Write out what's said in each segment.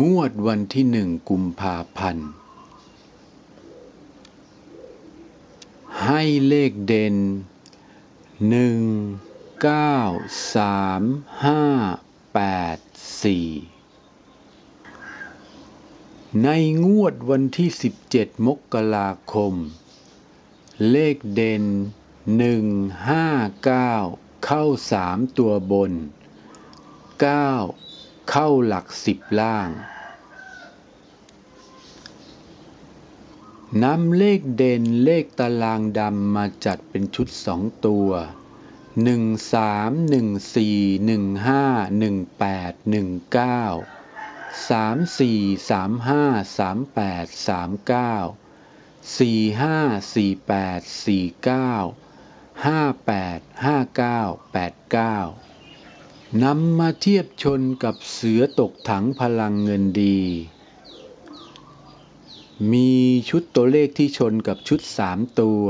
งวดวันที่หนึ่งกุมภาพันธ์ ให้เลขเด่นหนึ่งเก้าสามห้าแปดสี่ในงวดวันที่สิบเจ็ดมกราคม เลขเด่นหนึ่งห้าเก้าเข้าสามตัวบน9 เข้าหลักสิบล่าง นำเลขเด่นเลขตารางดำมาจัดเป็นชุดสองตัวหนึ่งสามหนึ่งสี่หนึ่งห้าหนึ่งแปดหนึ่งเก้าสามสี่สามห้าสามแปดสามเก้าสี่ห้าสี่แปดสี่เก้าห้าแปดห้าเก้าแปดเก้า นำมาเทียบชนกับเสือตกถังพลังเงินดี มีชุดตัวเลขที่ชนกับชุด 3 ตัว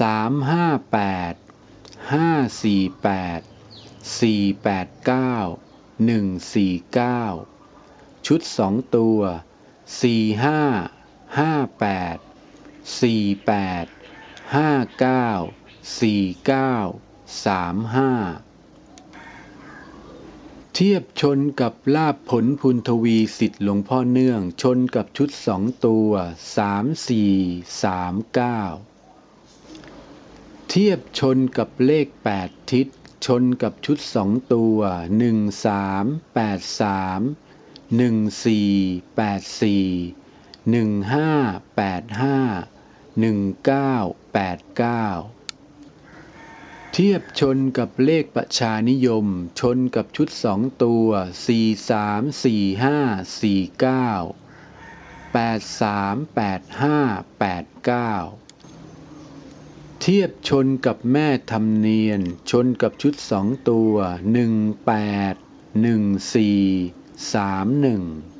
358 548 489 149 ชุด 2 ตัว 45 58 48 59 49 35 เทียบชนกับลาบผลพุนทวีสิทธิ์หลวงพ่อเนื่อง ชนกับชุดสองตัวสามสี่สามเก้าเทียบชนกับเลขแปดทิศ ชนกับชุดสองตัวหนึ่งสามแปดสามหนึ่งสี่แปดสี่หนึ่งห้าแปดห้าหนึ่งเก้าแปดเก้า เทียบชนกับเลขประชานิยม ชนกับชุดสองตัว 4 3 4 5 4 9 8 3 8 5 8 9 เทียบชนกับแม่ธรรมเนียน ชนกับชุดสองตัว 1 8 1 4 3 1